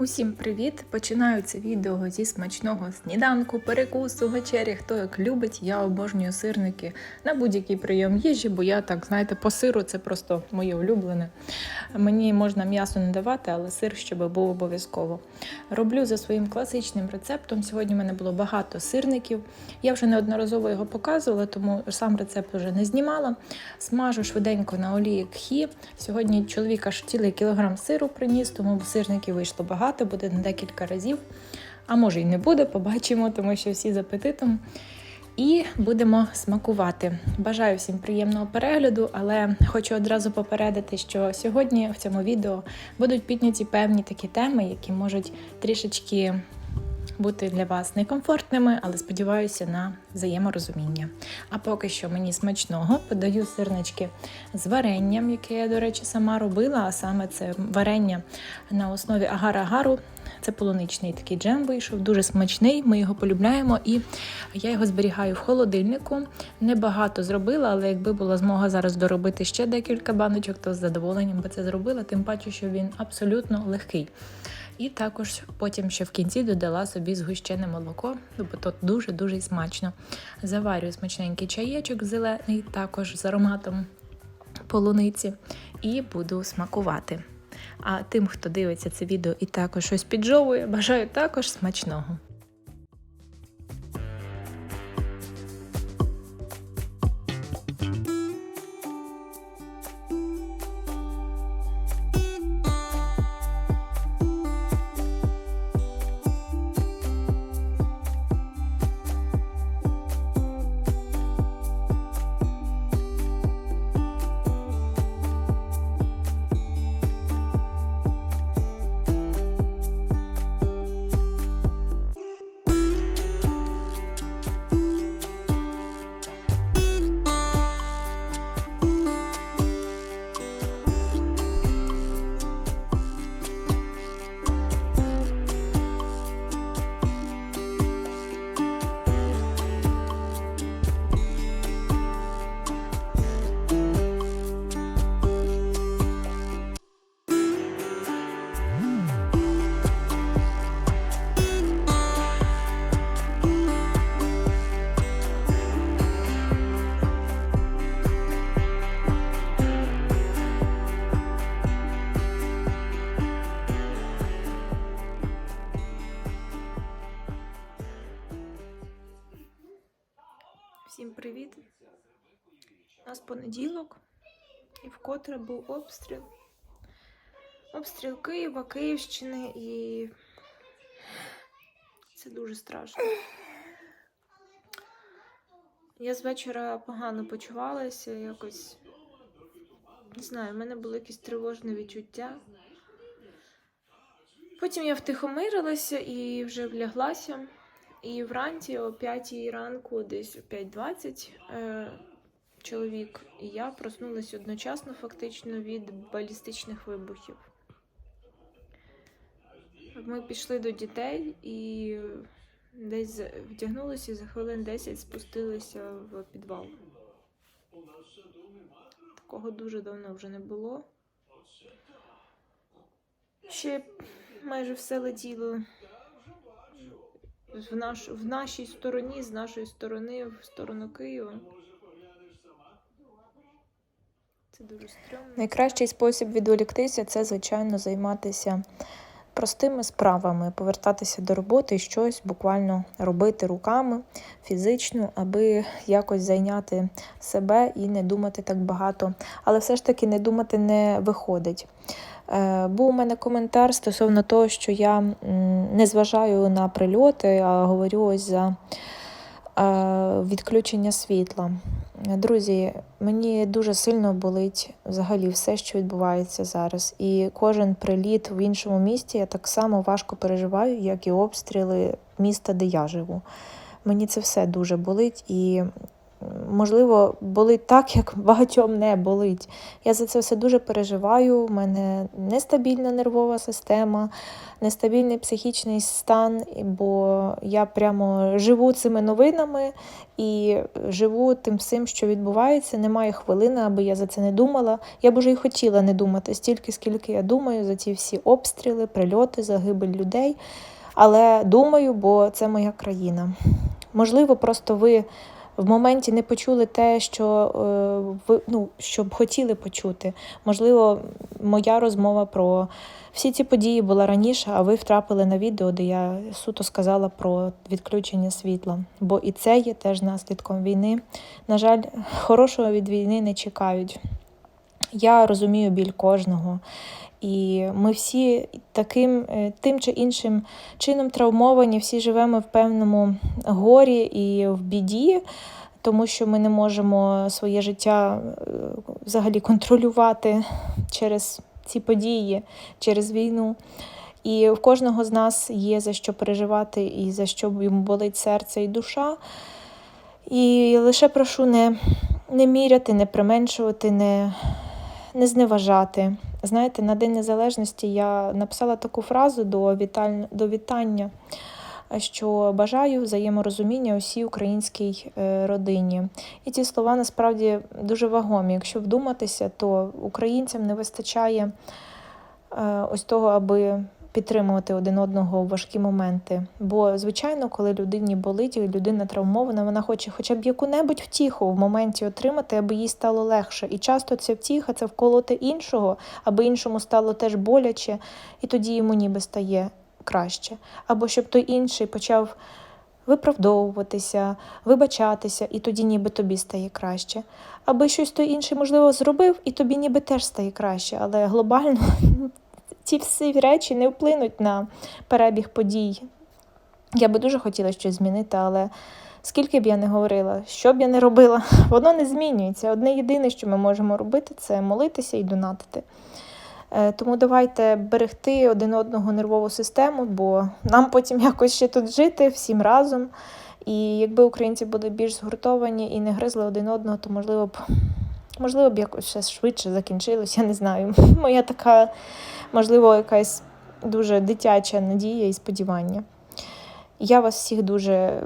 Усім привіт! Починаю це відео зі смачного сніданку, перекусу, вечері. Хто як любить, я обожнюю сирники на будь-який прийом їжі, бо я так, знаєте, по сиру це просто моє улюблене. Мені можна м'ясо не давати, але сир щоб був обов'язково. Роблю за своїм класичним рецептом. Сьогодні в мене було багато сирників. Я вже неодноразово його показувала, тому сам рецепт вже не знімала. Смажу швиденько на олії кхі. Сьогодні чоловік аж цілий кілограм сиру приніс, тому сирників вийшло багато, буде на декілька разів. А може й не буде, побачимо, тому що всі з апетитом. І будемо смакувати. Бажаю всім приємного перегляду, але хочу одразу попередити, що сьогодні в цьому відео будуть підняті певні такі теми, які можуть трішечки бути для вас некомфортними, але сподіваюся на взаєморозуміння. А поки що мені смачного подаю сирнички з варенням, яке я, до речі, сама робила, а саме це варення на основі агар-агару. Це полуничний такий джем вийшов, дуже смачний. Ми його полюбляємо, і я його зберігаю в холодильнику. Небагато зробила, але якби була змога зараз доробити ще декілька баночок, то з задоволенням би це зробила, тим паче, що він абсолютно легкий. І також потім ще в кінці додала собі згущене молоко, бо то дуже-дуже смачно. Заварюю смачненький чаєчок зелений, також з ароматом полуниці, і буду смакувати. А тим, хто дивиться це відео і також щось піджовує, бажаю також смачного. Нас понеділок і вкотре був обстріл. Обстріл Києва, Київщини і це дуже страшно. Я з вечора погано почувалася, якось не знаю, в мене було якесь тривожне відчуття. Потім я втихомирилася і вже вляглася. І вранці о 5 ранку, десь о 5.20, е, чоловік і я проснулися одночасно фактично від балістичних вибухів. Ми пішли до дітей і десь вдягнулися і за хвилин 10 спустилися в підвал. Такого дуже давно вже не було. Ще майже все летіло в, наш, в нашій стороні, з нашої сторони, в сторону Києва. Це дуже стрьомно. Найкращий спосіб відволіктися це, звичайно, займатися простими справами, повертатися до роботи і щось буквально робити руками фізично, аби якось зайняти себе і не думати так багато. Але все ж таки не думати не виходить. Е, Був у мене коментар стосовно того, що я не зважаю на прильоти, а говорю ось за відключення світла. Друзі, мені дуже сильно болить взагалі все, що відбувається зараз. І кожен приліт в іншому місті я так само важко переживаю, як і обстріли міста, де я живу. Мені це все дуже болить і можливо, болить так, як багатьом не болить. Я за це все дуже переживаю. У мене нестабільна нервова система, нестабільний психічний стан, бо я прямо живу цими новинами і живу тим всім, що відбувається. Немає хвилини, аби я за це не думала. Я б уже і хотіла не думати стільки, скільки я думаю за ці всі обстріли, прильоти, загибель людей. Але думаю, бо це моя країна. Можливо, просто ви в моменті не почули те, що е, ви ну, що б хотіли почути. Можливо, моя розмова про всі ці події була раніше, а ви втрапили на відео, де я суто сказала про відключення світла. Бо і це є теж наслідком війни. На жаль, хорошого від війни не чекають. Я розумію біль кожного. І ми всі таким е, тим чи іншим чином травмовані, всі живемо в певному горі і в біді, тому що ми не можемо своє життя е, взагалі контролювати через ці події, через війну. І в кожного з нас є за що переживати і за що йому болить серце і душа. І лише прошу не, не міряти, не применшувати, не, не зневажати. Знаєте, на День Незалежності я написала таку фразу до, віталь... до вітання, що бажаю взаєморозуміння усій українській е, родині. І ці слова насправді дуже вагомі. Якщо вдуматися, то українцям не вистачає е, ось того, аби підтримувати один одного в важкі моменти. Бо, звичайно, коли людині болить, і людина травмована, вона хоче хоча б яку-небудь втіху в моменті отримати, аби їй стало легше. І часто ця втіха це вколоти іншого, аби іншому стало теж боляче, і тоді йому ніби стає краще. Або щоб той інший почав. Виправдовуватися, вибачатися, і тоді ніби тобі стає краще. Аби щось той інший, можливо, зробив, і тобі ніби теж стає краще, але глобально ці всі речі не вплинуть на перебіг подій. Я би дуже хотіла щось змінити, але скільки б я не говорила, що б я не робила, воно не змінюється. Одне єдине, що ми можемо робити, це молитися і донатити. Е, Тому давайте берегти один одного нервову систему, бо нам потім якось ще тут жити всім разом. І якби українці були більш згуртовані і не гризли один одного, то можливо б можливо б якось ще швидше закінчилось, я не знаю. Моя така, можливо, якась дуже дитяча надія і сподівання. Я вас всіх дуже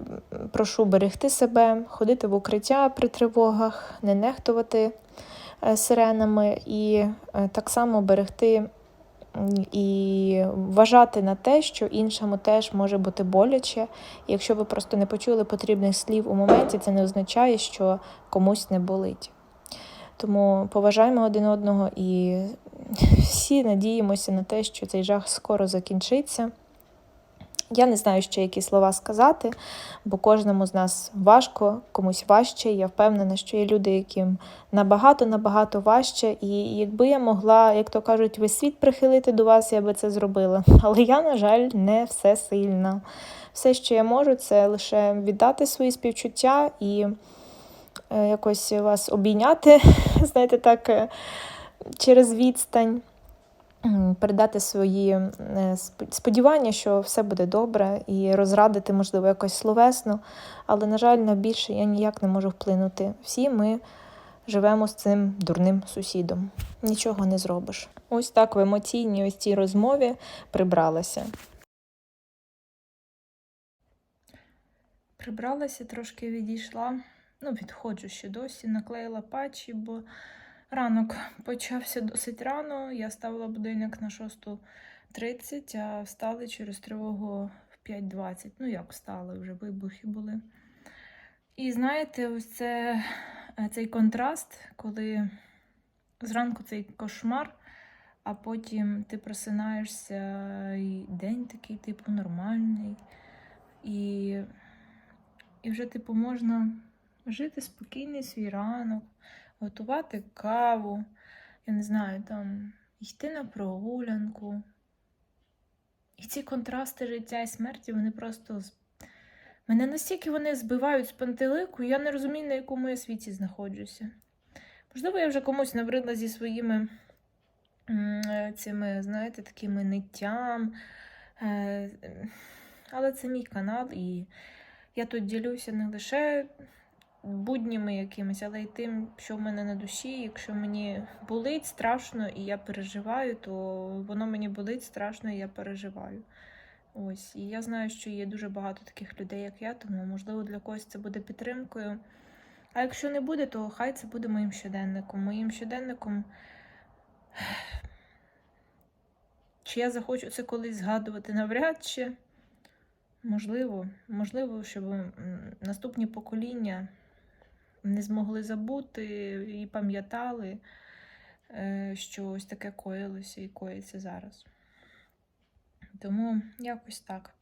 прошу берегти себе, ходити в укриття при тривогах, не нехтувати е, сиренами і е, так само берегти і вважати на те, що іншому теж може бути боляче. Якщо ви просто не почули потрібних слів у моменті, це не означає, що комусь не болить. Тому поважаємо один одного і всі надіємося на те, що цей жах скоро закінчиться. Я не знаю, ще які слова сказати, бо кожному з нас важко, комусь важче. Я впевнена, що є люди, яким набагато-набагато важче. І якби я могла, як то кажуть, весь світ прихилити до вас, я би це зробила. Але я, на жаль, не все сильна. Все, що я можу, це лише віддати свої співчуття і якось вас обійняти, знаєте, так, е, через відстань передати свої е, сподівання, що все буде добре, і розрадити, можливо, якось словесно. Але, на жаль, на більше я ніяк не можу вплинути. Всі ми живемо з цим дурним сусідом. Нічого не зробиш. Ось так в емоційній ось цій розмові прибралася. Прибралася, трошки відійшла. Ну, відходжу ще досі, наклеїла патчі, бо Ранок почався досить рано. Я ставила будильник на 6.30, а встали через тривогу в 5.20. Ну, як встали, вже вибухи були. І знаєте, ось це, цей контраст, коли зранку цей кошмар, а потім ти просинаєшся, і день такий, типу, нормальний. І, і вже, типу, можна жити спокійний свій ранок готувати каву, я не знаю, там йти на прогулянку. І ці контрасти життя і смерті, вони просто мене настільки вони збивають з пантелику, я не розумію, на якому я світі знаходжуся. Можливо, я вже комусь набридла зі своїми цими, знаєте, такими ниттям. Е, але це мій канал, і я тут ділюся не лише буднями якимись, але й тим, що в мене на душі. Якщо мені болить страшно і я переживаю, то воно мені болить страшно і я переживаю. Ось, і я знаю, що є дуже багато таких людей, як я, тому можливо для когось це буде підтримкою. А якщо не буде, то хай це буде моїм щоденником. Моїм щоденником. Чи я захочу це колись згадувати навряд чи. Можливо, можливо, щоб наступні покоління не змогли забути і пам'ятали, е, що ось таке коїлося і коїться зараз. Тому якось так.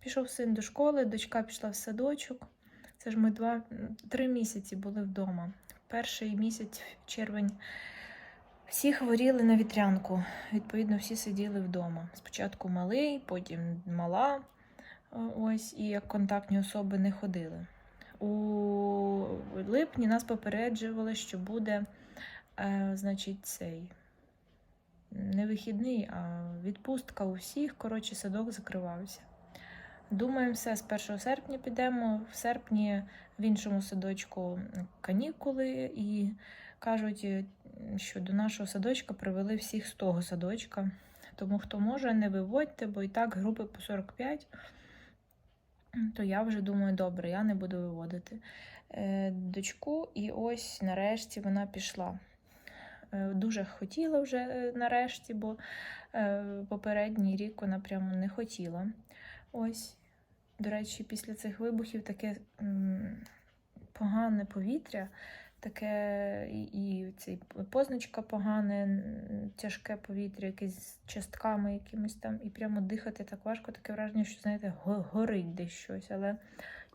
Пішов син до школи, дочка пішла в садочок. Це ж ми два, три місяці були вдома. Перший місяць, червень, всі хворіли на вітрянку. Відповідно, всі сиділи вдома. Спочатку малий, потім мала. Ось, і як контактні особи не ходили. У липні нас попереджували, що буде, е, значить, цей не вихідний, а відпустка у всіх. Коротше, садок закривався. Думаємо, все, з 1 серпня підемо. В серпні в іншому садочку канікули, і кажуть, е, що до нашого садочка привели всіх з того садочка. Тому хто може, не виводьте, бо і так групи по 45 то я вже думаю, добре, я не буду виводити дочку, і ось нарешті вона пішла. Е, Дуже хотіла вже е, нарешті, бо е, попередній рік вона прямо не хотіла. Ось, до речі, після цих вибухів таке погане повітря, таке і, цей позначка погане, тяжке повітря, якесь з частками якимись там, і прямо дихати так важко, таке враження, що, знаєте, горить десь щось, але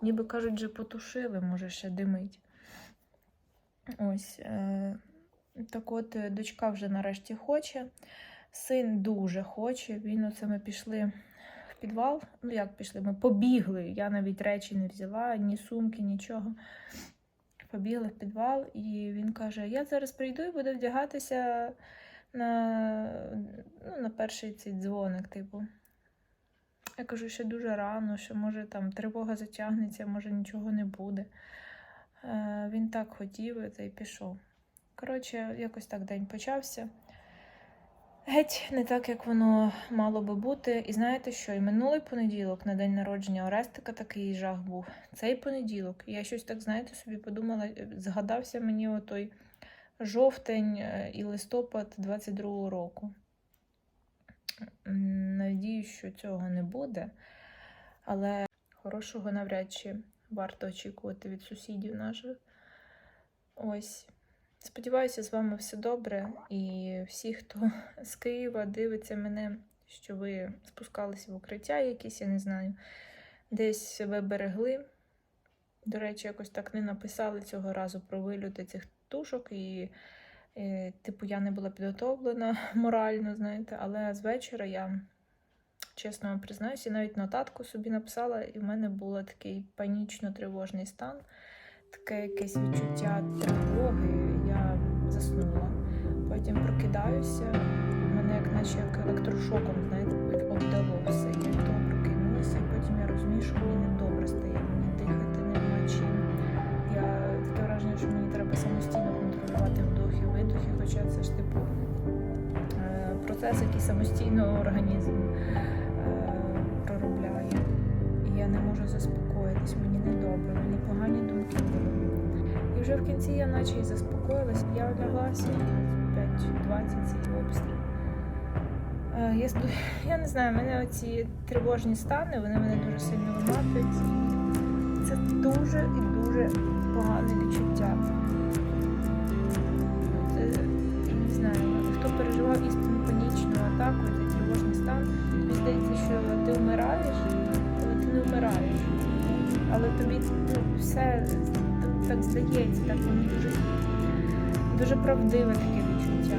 ніби кажуть, вже потушили, може ще димить. Ось. Е- так от, е, дочка вже нарешті хоче, син дуже хоче. Він оце ми пішли в підвал. Ну, як пішли? Ми побігли. Я навіть речі не взяла, ні сумки, нічого. Побігли в підвал, і він каже: Я зараз прийду і буду вдягатися на, ну, на перший цей дзвоник, типу. Я кажу, що дуже рано, що може там тривога затягнеться, може нічого не буде. Е, він так хотів та й пішов. Коротше, якось так день почався. Геть не так, як воно мало би бути. І знаєте що? І минулий понеділок на день народження Орестика такий жах був. Цей понеділок. Я щось так, знаєте, собі подумала, е, згадався мені отой жовтень е, і листопад 22-го року. Надіюсь, що цього не буде, але хорошого навряд чи варто очікувати від сусідів наших. Ось. Сподіваюся, з вами все добре. І всі, хто з Києва дивиться мене, що ви спускалися в укриття якісь, я не знаю, десь себе берегли. До речі, якось так не написали цього разу про вильоти цих тушок, і, типу, я не була підготовлена морально, знаєте, але з вечора я, чесно вам признаюся, навіть нотатку собі написала, і в мене був такий панічно-тривожний стан таке якесь відчуття тривоги. Я заснула. Потім прокидаюся. Мене як наче як електрошоком, знаєте, обдало все. Самостійно організм е, проробляє. І я не можу заспокоїтись, мені недобре, мені погані думки голові. І вже в кінці я наче і заспокоїлась, я оляглася 5-20 цей обстріл. Е, Я, я не знаю, мене оці тривожні стани, вони мене дуже сильно виматують. Це дуже і дуже погане відчуття. Так воно дуже, дуже правдиве таке відчуття.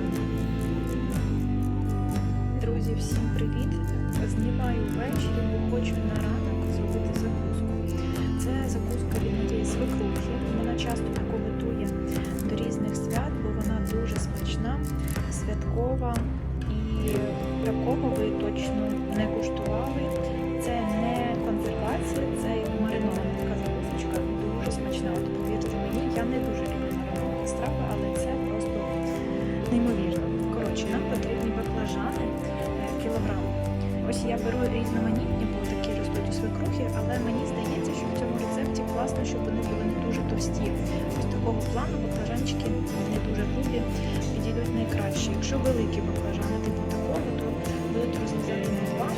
Друзі, всім привіт! Знімаю ввечері, бо хочу на ранок зробити закуску. Це закуска від моєї свекрухи. Вона часто таку готує до різних свят, бо вона дуже смачна, святкова і такого ви точно не куштували. Це не консервація, це не дуже люблю мариновані страви, але це просто неймовірно. Коротше, нам потрібні баклажани е, кілограм. Ось я беру різноманітні, бо такі ростуть у свекрухи, але мені здається, що в цьому рецепті класно, щоб вони були не дуже товсті. Ось такого плану баклажанчики не дуже грубі, підійдуть найкраще. Якщо великі баклажани типу такого, то будуть розрізати на два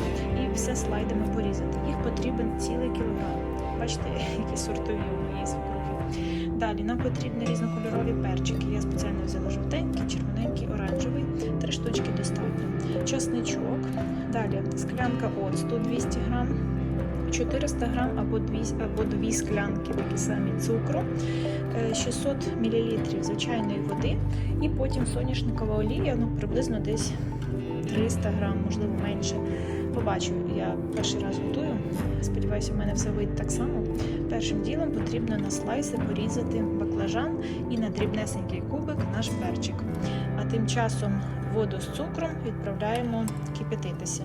і все слайдами порізати. Їх потрібен цілий кілограм. Бачите, які сортові у моєї свекрухи. Далі нам потрібні різнокольорові перчики. Я спеціально взяла жовтенький, червоненький, оранжевий. Три штучки достатньо. Часничок. Далі склянка оцту 200 грам. 400 грам або 2, або 2 склянки такі самі цукру, е, 600 мл звичайної води і потім соняшникова олія, ну приблизно десь 300 грам, можливо менше. Побачу, я перший раз готую. Сподіваюся, в мене все вийде так само. Першим ділом потрібно на слайси порізати баклажан і на дрібнесенький кубик наш перчик. А тим часом воду з цукром відправляємо кипятитися.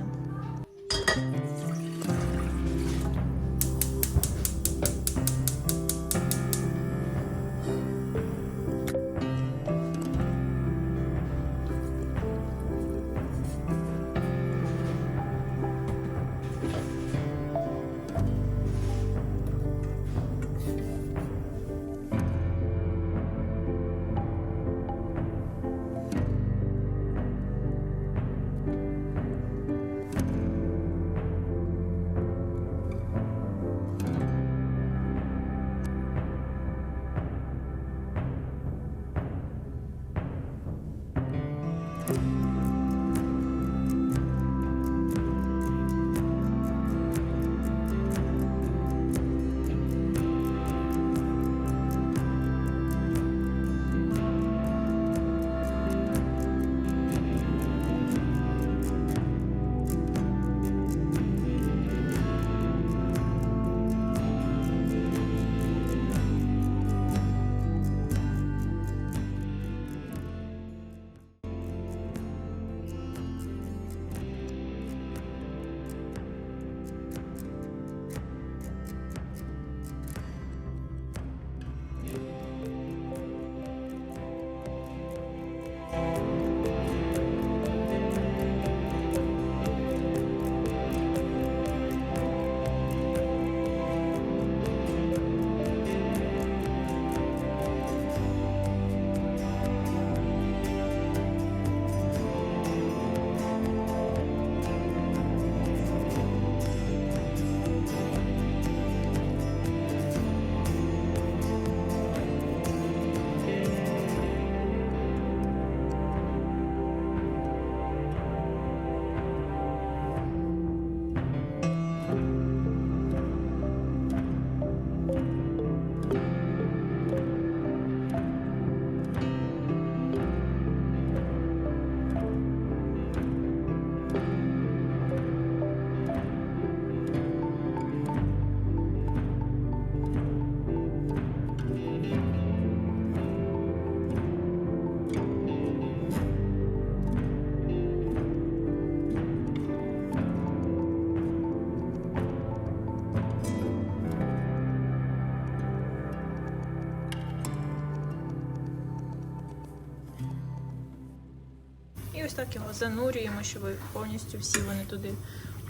Так його занурюємо, щоб повністю всі вони туди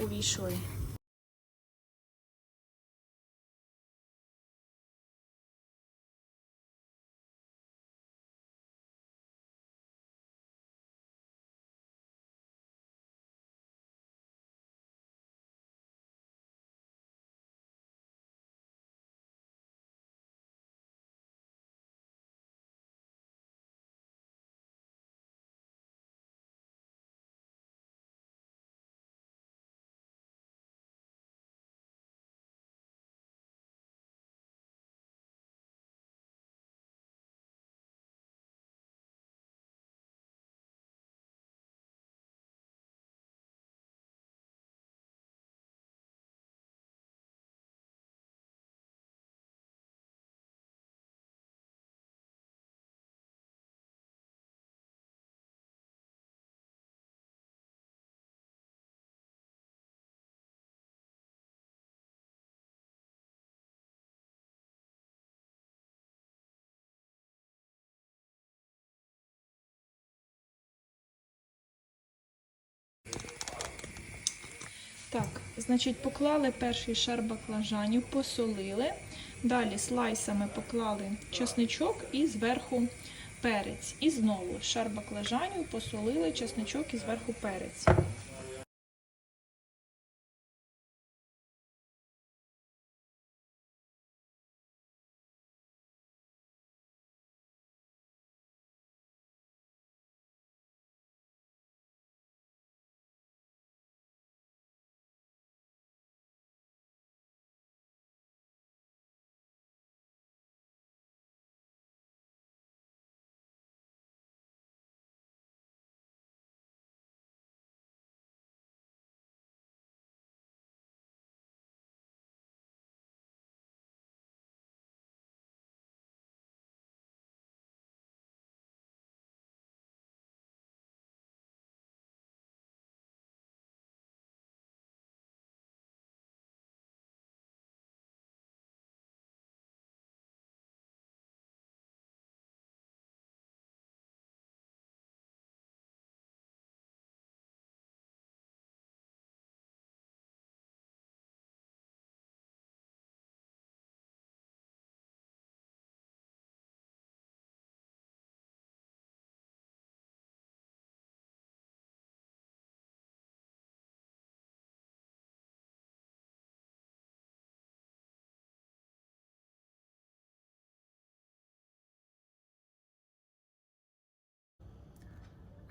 увійшли. Так, значить, поклали перший шар баклажанів, посолили. Далі слайсами поклали чесничок і зверху перець. І знову шар баклажанів, посолили чесничок і зверху перець.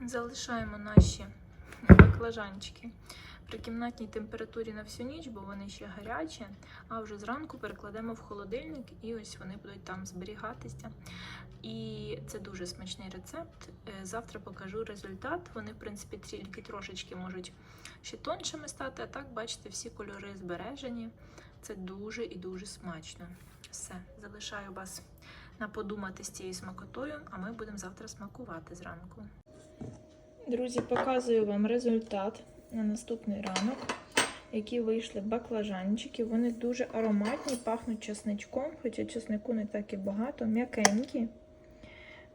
Залишаємо наші баклажанчики при кімнатній температурі на всю ніч, бо вони ще гарячі. А вже зранку перекладемо в холодильник, і ось вони будуть там зберігатися. І це дуже смачний рецепт. Е, Завтра покажу результат. Вони, в принципі, тільки трошечки можуть ще тоншими стати. А так, бачите, всі кольори збережені. Це дуже і дуже смачно. Все, залишаю вас на подумати з цією смакотою, а ми будемо завтра смакувати зранку. Друзі, показую вам результат на наступний ранок, які вийшли баклажанчики. Вони дуже ароматні, пахнуть чесничком, хоча чеснику не так і багато, м'якенькі,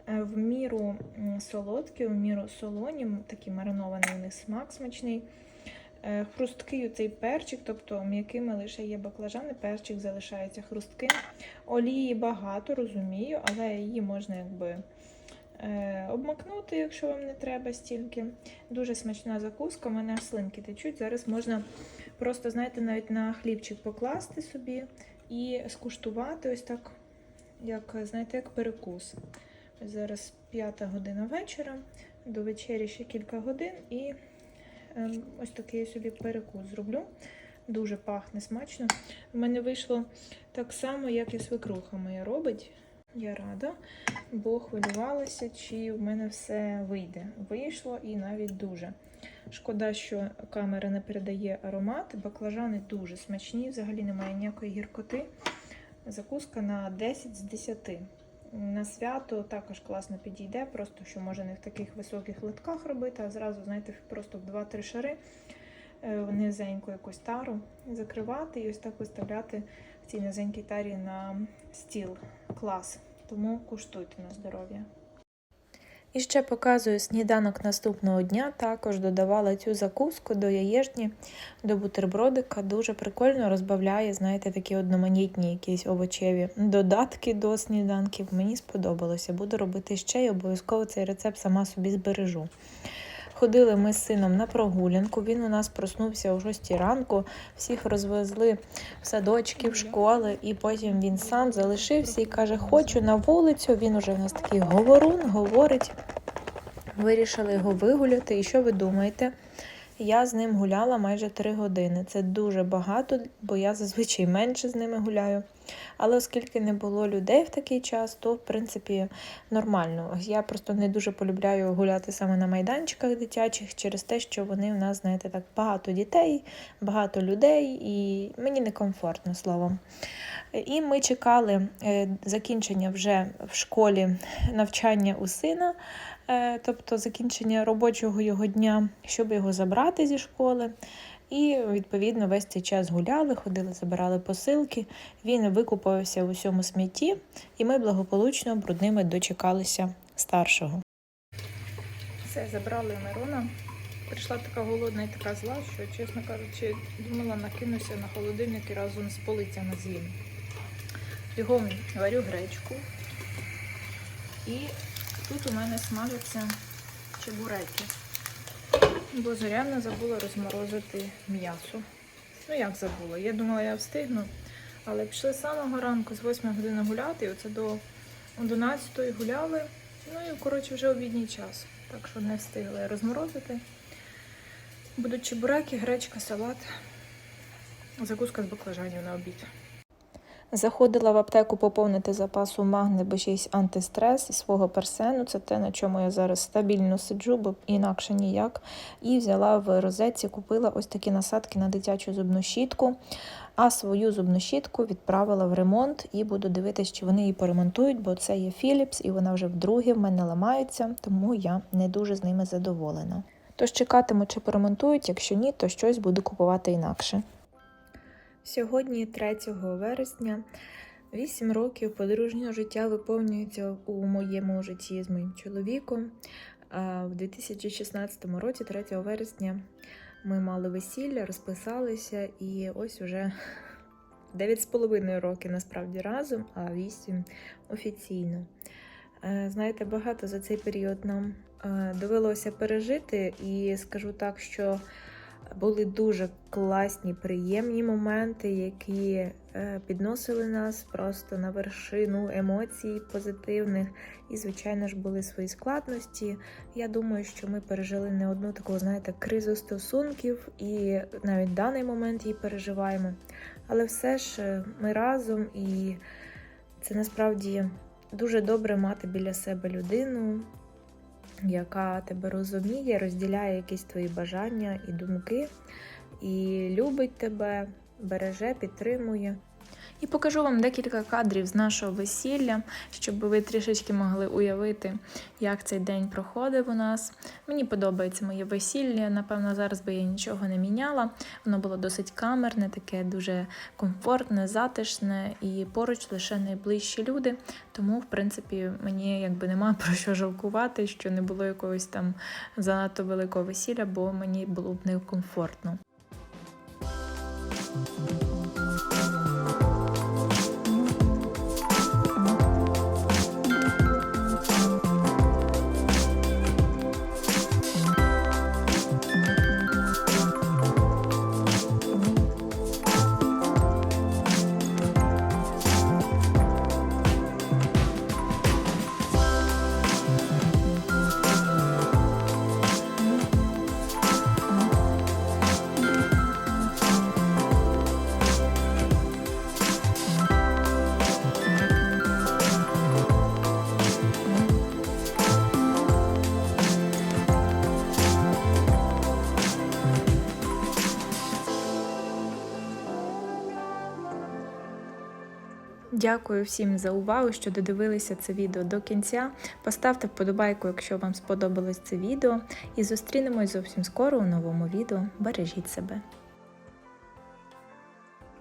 е, в міру солодкі, в міру солоні, такий маринований у них смак смачний. Е, Хрусткий цей перчик, тобто м'якими лише є баклажани, перчик залишається хрустким. Олії багато, розумію, але її можна якби обмакнути, якщо вам не треба стільки. Дуже смачна закуска, у мене аж слинки течуть. Зараз можна просто, знаєте, навіть на хлібчик покласти собі і скуштувати ось так, як, знаєте, як перекус. Зараз п'ята година вечора, до вечері ще кілька годин, і ем, ось такий собі перекус зроблю. Дуже пахне смачно. У мене вийшло так само, як і свекруха моя робить. Я рада, бо хвилювалася, чи в мене все вийде. Вийшло і навіть дуже. Шкода, що камера не передає аромат. Баклажани дуже смачні, взагалі немає ніякої гіркоти. Закуска на 10 з 10. На свято також класно підійде, просто що може не в таких високих литках робити, а зразу, знаєте, просто в 2-3 шари е, низеньку якусь тару закривати і ось так виставляти в цій низенькій тарі на стіл. Клас. Тому куштуйте на здоров'я. І ще показую сніданок наступного дня. Також додавала цю закуску до яєчні, до бутербродика. Дуже прикольно розбавляє, знаєте, такі одноманітні якісь овочеві додатки до сніданків. Мені сподобалося. Буду робити ще і обов'язково цей рецепт сама собі збережу. Ходили ми з сином на прогулянку. Він у нас проснувся о 6 ранку. Всіх розвезли в садочки, в школи, і потім він сам залишився і каже: Хочу на вулицю. Він уже в нас такий говорун, говорить. Вирішили його вигуляти. І що ви думаєте? Я з ним гуляла майже 3 години. Це дуже багато, бо я зазвичай менше з ними гуляю. Але оскільки не було людей в такий час, то в принципі нормально. Я просто не дуже полюбляю гуляти саме на майданчиках дитячих через те, що вони в нас, знаєте, так багато дітей, багато людей, і мені некомфортно словом. І ми чекали е, закінчення вже в школі навчання у сина, тобто закінчення робочого його дня, щоб його забрати зі школи. І, відповідно, весь цей час гуляли, ходили, забирали посилки. Він викупався в усьому смітті, і ми благополучно брудними дочекалися старшого. Все, забрали Мирона. Прийшла така голодна і така зла, що, чесно кажучи, думала накинуся на холодильник і разом з полицями з'їм. Бігом варю гречку. І тут у мене смажаться чебуреки. Бо зоряна забула розморозити м'ясо. Ну як забула? Я думала, я встигну. Але пішли з самого ранку, з 8 години гуляти, і оце до 11 гуляли. Ну і коротше вже обідній час. Так що не встигли розморозити. Будуть чебуреки, гречка, салат, закуска з баклажанів на обід. Заходила в аптеку поповнити запасу магни, бо ще антистрес і свого персену. Це те, на чому я зараз стабільно сиджу, бо інакше ніяк. І взяла в розетці, купила ось такі насадки на дитячу зубну щітку. А свою зубну щітку відправила в ремонт і буду дивитися, чи вони її поремонтують, бо це є Philips, і вона вже вдруге в мене ламається, тому я не дуже з ними задоволена. Тож чекатиму, чи поремонтують, якщо ні, то щось буду купувати інакше. Сьогодні, 3 вересня, 8 років подружнього життя виповнюється у моєму житті з моїм чоловіком. А В 2016 році, 3 вересня, ми мали весілля, розписалися, і ось уже 9,5 років насправді разом, а 8 офіційно. Е, Знаєте, багато за цей період нам е, довелося пережити, і скажу так, що були дуже класні, приємні моменти, які е, підносили нас просто на вершину емоцій позитивних. І, звичайно ж, були свої складності. Я думаю, що ми пережили не одну таку, знаєте, кризу стосунків, і навіть в даний момент її переживаємо. Але все ж е, ми разом, і це насправді дуже добре мати біля себе людину, яка тебе розуміє, розділяє якісь твої бажання і думки, і любить тебе, береже, підтримує. І покажу вам декілька кадрів з нашого весілля, щоб ви трішечки могли уявити, як цей день проходив у нас. Мені подобається моє весілля. Напевно, зараз би я нічого не міняла. Воно було досить камерне, таке дуже комфортне, затишне і поруч лише найближчі люди. Тому, в принципі, мені якби нема про що жалкувати, що не було якогось там занадто великого весілля, бо мені було б некомфортно. Дякую всім за увагу, що додивилися це відео до кінця. Поставте вподобайку, якщо вам сподобалось це відео. І зустрінемось зовсім скоро у новому відео. Бережіть себе!